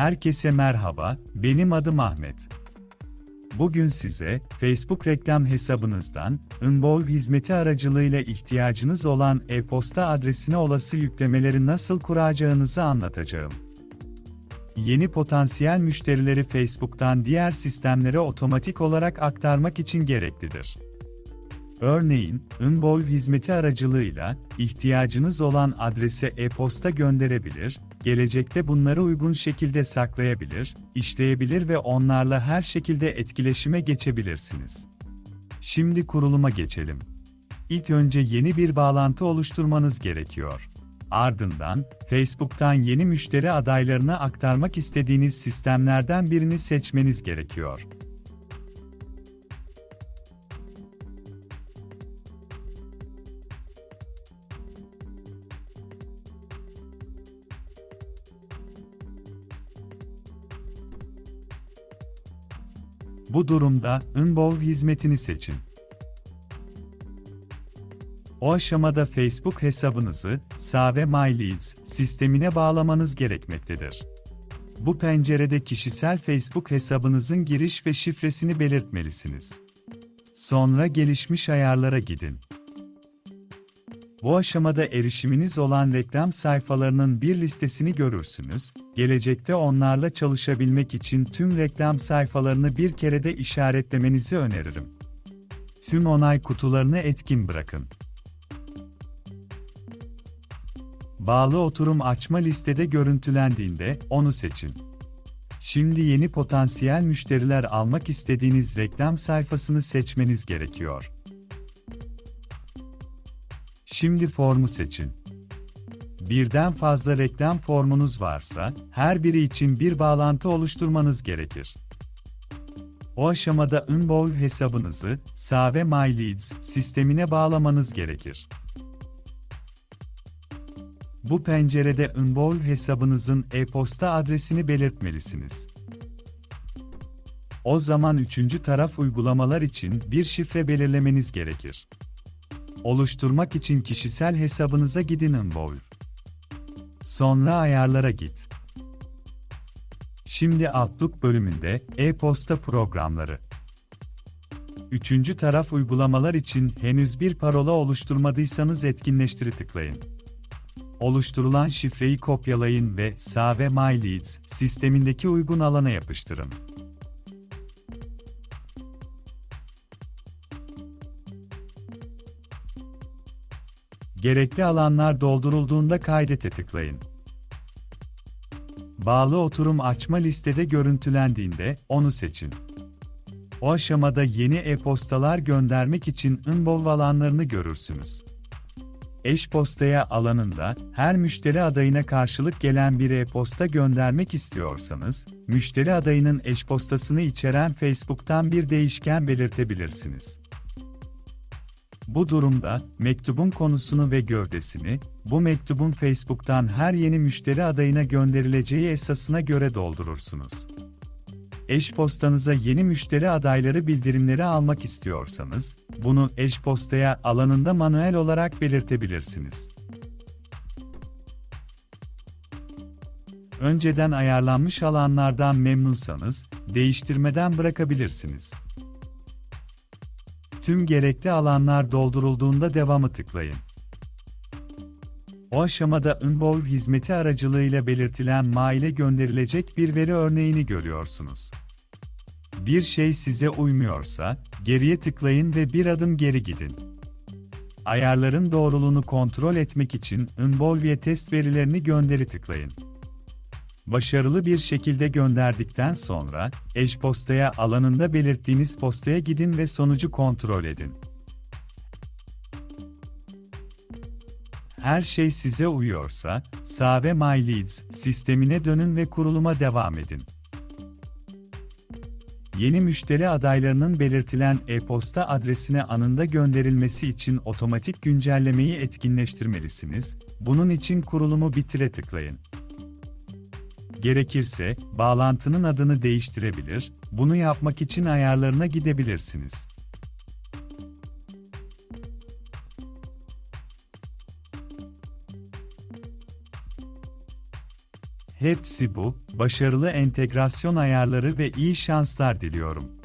Herkese merhaba, benim adım Ahmet. Bugün size Facebook reklam hesabınızdan Involve hizmeti aracılığıyla ihtiyacınız olan e-posta adresine olası yüklemeleri nasıl kuracağınızı anlatacağım. Yeni potansiyel müşterileri Facebook'tan diğer sistemlere otomatik olarak aktarmak için gereklidir. Örneğin, Involve hizmeti aracılığıyla ihtiyacınız olan adrese e-posta gönderebilir, gelecekte bunları uygun şekilde saklayabilir, işleyebilir ve onlarla her şekilde etkileşime geçebilirsiniz. Şimdi kuruluma geçelim. İlk önce yeni bir bağlantı oluşturmanız gerekiyor. Ardından, Facebook'tan yeni müşteri adaylarını aktarmak istediğiniz sistemlerden birini seçmeniz gerekiyor. Bu durumda Involve hizmetini seçin. O aşamada Facebook hesabınızı Save My Leads sistemine bağlamanız gerekmektedir. Bu pencerede kişisel Facebook hesabınızın giriş ve şifresini belirtmelisiniz. Sonra gelişmiş ayarlara gidin. Bu aşamada erişiminiz olan reklam sayfalarının bir listesini görürsünüz. Gelecekte onlarla çalışabilmek için tüm reklam sayfalarını bir kerede işaretlemenizi öneririm. Tüm onay kutularını etkin bırakın. Bağlı oturum açma listede görüntülendiğinde onu seçin. Şimdi yeni potansiyel müşteriler almak istediğiniz reklam sayfasını seçmeniz gerekiyor. Şimdi formu seçin. Birden fazla reklam formunuz varsa, her biri için bir bağlantı oluşturmanız gerekir. O aşamada Involve hesabınızı Save My Leads sistemine bağlamanız gerekir. Bu pencerede Involve hesabınızın e-posta adresini belirtmelisiniz. O zaman üçüncü taraf uygulamalar için bir şifre belirlemeniz gerekir. Oluşturmak için kişisel hesabınıza gidin Involve. Sonra ayarlara git. Şimdi Outlook bölümünde e-posta programları. Üçüncü taraf uygulamalar için henüz bir parola oluşturmadıysanız etkinleştiri tıklayın. Oluşturulan şifreyi kopyalayın ve Save My Leads sistemindeki uygun alana yapıştırın. Gerekli alanlar doldurulduğunda kaydete tıklayın. Bağlı oturum açma listede görüntülendiğinde onu seçin. O aşamada yeni e-postalar göndermek için Involve alanlarını görürsünüz. Eş postaya alanında her müşteri adayına karşılık gelen bir e-posta göndermek istiyorsanız, müşteri adayının eş postasını içeren Facebook'tan bir değişken belirtebilirsiniz. Bu durumda, mektubun konusunu ve gövdesini, bu mektubun Facebook'tan her yeni müşteri adayına gönderileceği esasına göre doldurursunuz. Eş postanıza yeni müşteri adayları bildirimleri almak istiyorsanız, bunu eş postaya alanında manuel olarak belirtebilirsiniz. Önceden ayarlanmış alanlardan memnunsanız, değiştirmeden bırakabilirsiniz. Tüm gerekli alanlar doldurulduğunda devamı tıklayın. O aşamada Involve hizmeti aracılığıyla belirtilen maile gönderilecek bir veri örneğini görüyorsunuz. Bir şey size uymuyorsa, geriye tıklayın ve bir adım geri gidin. Ayarların doğruluğunu kontrol etmek için Involve'ye test verilerini gönderi tıklayın. Başarılı bir şekilde gönderdikten sonra, eş postaya alanında belirttiğiniz postaya gidin ve sonucu kontrol edin. Her şey size uyuyorsa, Save My Leads sistemine dönün ve kuruluma devam edin. Yeni müşteri adaylarının belirtilen e-posta adresine anında gönderilmesi için otomatik güncellemeyi etkinleştirmelisiniz. Bunun için kurulumu bitire tıklayın. Gerekirse, bağlantının adını değiştirebilir, bunu yapmak için ayarlarına gidebilirsiniz. Hepsi bu, başarılı entegrasyon ayarları ve iyi şanslar diliyorum.